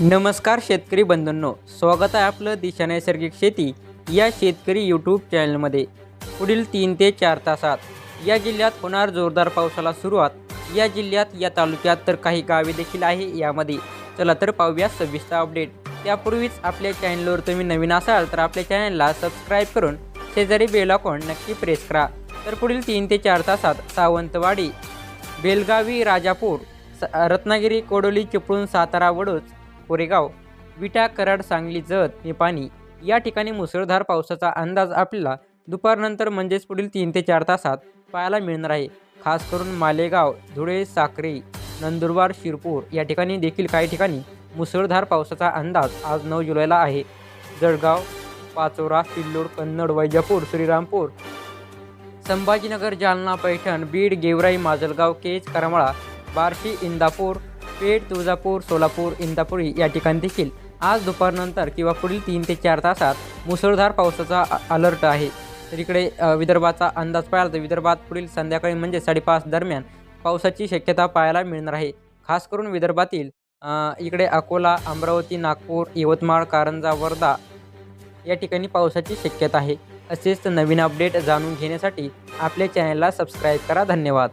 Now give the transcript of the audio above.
नमस्कार शेतकरी बंधूंनो स्वागत आहे आपलं दिशा नैसर्गिक शेती या शेतकरी यूट्यूब चॅनलमध्ये पुढील तीन ते चार तासात. या जिल्ह्यात होणार जोरदार पावसाला सुरुवात. या जिल्ह्यात या तालुक्यात तर काही गावे देखील आहे यामध्ये. चला तर पाहूया सविस्तर अपडेट त्यापूर्वीच आपल्या चॅनलवर तुम्ही नवीन असाल तर आपल्या चॅनलला सबस्क्राईब करून शेजारी बेल नक्की प्रेस करा. तर पुढील तीन ते चार तासात सावंतवाडी बेलगावी राजापूर स- रत्नागिरी कोडोली चिपळूण सातारा वडोज कोरेगाव विटा कराड सांगली जत निपाणी या ठिकाणी मुसळधार पावसाचा अंदाज आपल्याला दुपारनंतर म्हणजेच पुढील तीन ते चार तासात पाहायला मिळणार आहे. खास करून मालेगाव धुळे साक्री नंदुरबार शिरपूर या ठिकाणी देखील काही ठिकाणी मुसळधार पावसाचा अंदाज आज नऊ जुलैला आहे. जळगाव पाचोरा सिल्लोड कन्नड वैजापूर श्रीरामपूर संभाजीनगर जालना पैठण बीड गेवराई माजलगाव केज करमाळा बार्शी इंदापूर पेठ तुळजापूर सोलापूर इंदापुरी या ठिकाणी देखील आज दुपारनंतर किंवा पुढील तीन ते चार तासात मुसळधार पावसाचा अलर्ट आहे. तर इकडे विदर्भाचा अंदाज पाहिला तर विदर्भात पुढील संध्याकाळी म्हणजे साडेपाच दरम्यान पावसाची शक्यता पाहायला मिळणार आहे. खास करून विदर्भातील इकडे अकोला अमरावती नागपूर यवतमाळ कारंजा वर्धा या ठिकाणी पावसाची शक्यता आहे. असेच नवीन अपडेट जाणून घेण्यासाठी आपल्या चॅनलला सबस्क्राईब करा. धन्यवाद.